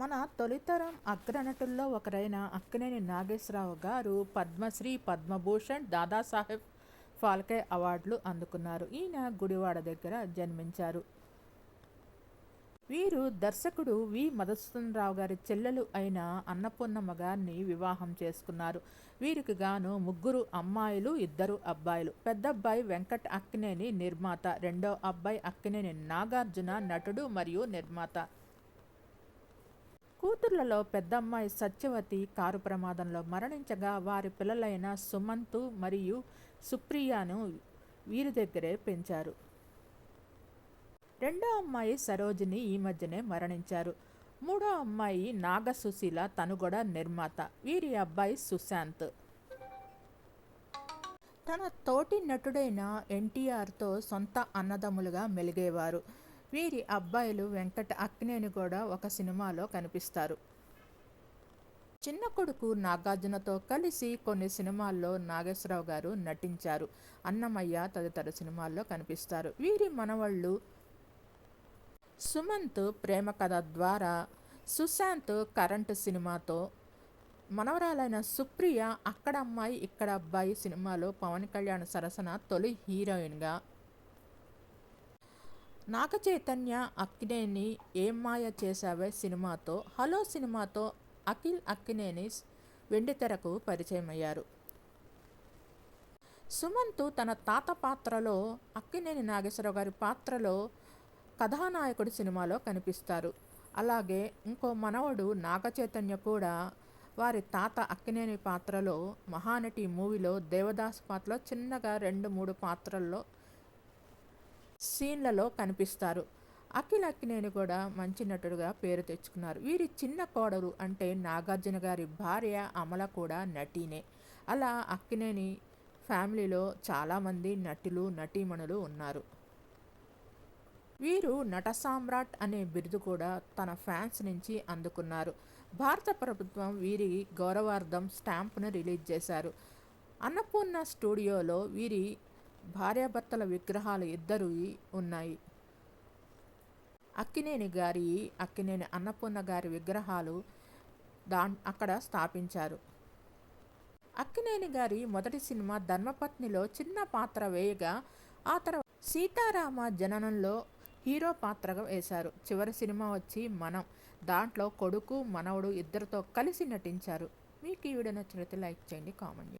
మన తొలితరం అగ్రనటుల్లో ఒకరైన అక్కినేని నాగేశ్వరరావు గారు పద్మశ్రీ పద్మభూషణ్ దాదాసాహెబ్ ఫాల్కే అవార్డులు అందుకున్నారు. ఈయన గుడివాడ దగ్గర జన్మించారు. వీరు దర్శకుడు వి. మధుసూదనరావు గారి చెల్లెలు అయిన అన్నపూర్ణమ్మ గారిని వివాహం చేసుకున్నారు. వీరికి గాను ముగ్గురు అమ్మాయిలు ఇద్దరు అబ్బాయిలు. పెద్ద అబ్బాయి వెంకట్ అక్కినేని నిర్మాత రెండో అబ్బాయి అక్కినేని నాగార్జున నటుడు మరియు నిర్మాత. కూతుర్లలో పెద్దమ్మాయి సత్యవతి కారు ప్రమాదంలో మరణించగా వారి పిల్లలైన సుమంతు మరియు సుప్రియను వీరి దగ్గరే పెంచారు. రెండో అమ్మాయి సరోజిని ఈ మధ్యనే మరణించారు. మూడో అమ్మాయి నాగసుశీల తను కూడా నిర్మాత. వీరి అబ్బాయి సుశాంత్. తన తోటి నటుడైన ఎన్టీఆర్తో సొంత అన్నదమ్ములుగా మెలిగేవారు. వీరి అబ్బాయిలు వెంకట అక్కినేని కూడా ఒక సినిమాలో కనిపిస్తారు. చిన్న కొడుకు నాగార్జునతో కలిసి కొన్ని సినిమాల్లో నాగేశ్వరరావు గారు నటించారు. అన్నమయ్య తదితర సినిమాల్లో కనిపిస్తారు. వీరి మనవళ్ళు సుమంత్ ప్రేమ కథ ద్వారా సుశాంత్ కరెంట్ సినిమాతో మనవరాలైన సుప్రియ అక్కడ అమ్మాయి ఇక్కడ అబ్బాయి సినిమాలో పవన్ కళ్యాణ్ సరసన తొలి హీరోయిన్గా నాగచైతన్య అక్కినేని ఏం మాయ చేశావే సినిమాతో హలో సినిమాతో అఖిల్ అక్కినేని వెండితెరకు పరిచయమయ్యారు. సుమంత్ సుమంతు తన తాత పాత్రలో అక్కినేని నాగేశ్వరరావు గారి పాత్రలో కథానాయకుడి సినిమాలో కనిపిస్తారు. అలాగే ఇంకో మనవడు నాగచైతన్య కూడా వారి తాత అక్కినేని పాత్రలో మహానటి మూవీలో దేవదాస్ పాత్రలో చిన్నగా రెండు మూడు పాత్రల్లో సీన్లలో కనిపిస్తారు. అఖిల్ అక్కినేని కూడా మంచి నటుడుగా పేరు తెచ్చుకున్నారు. వీరి చిన్న కోడలు అంటే నాగార్జున గారి భార్య అమల కూడా నటీనే. అలా అక్కినేని ఫ్యామిలీలో చాలామంది నటులు నటీమణులు ఉన్నారు. వీరు నట సామ్రాట్ అనే బిరుదు కూడా తన ఫ్యాన్స్ నుంచి అందుకున్నారు. భారత ప్రభుత్వం వీరి గౌరవార్థం స్టాంపును రిలీజ్ చేశారు. అన్నపూర్ణ స్టూడియోలో వీరి భార్యాభర్తల విగ్రహాలు ఇద్దరు ఉన్నాయి. అక్కినేని గారి అక్కినేని అన్నపూర్ణ గారి విగ్రహాలు దా అక్కడ స్థాపించారు. అక్కినేని గారి మొదటి సినిమా ధర్మపత్నిలో చిన్న పాత్ర వేయగా ఆ తర్వాత సీతారామ జననంలో హీరో పాత్రగా వేశారు. చివరి సినిమా వచ్చి మనం దాంట్లో కొడుకు మనవడు ఇద్దరితో కలిసి నటించారు. మీకు ఈ వీడియో నచ్చినట్లయితే లైక్ చేయండి కామెంట్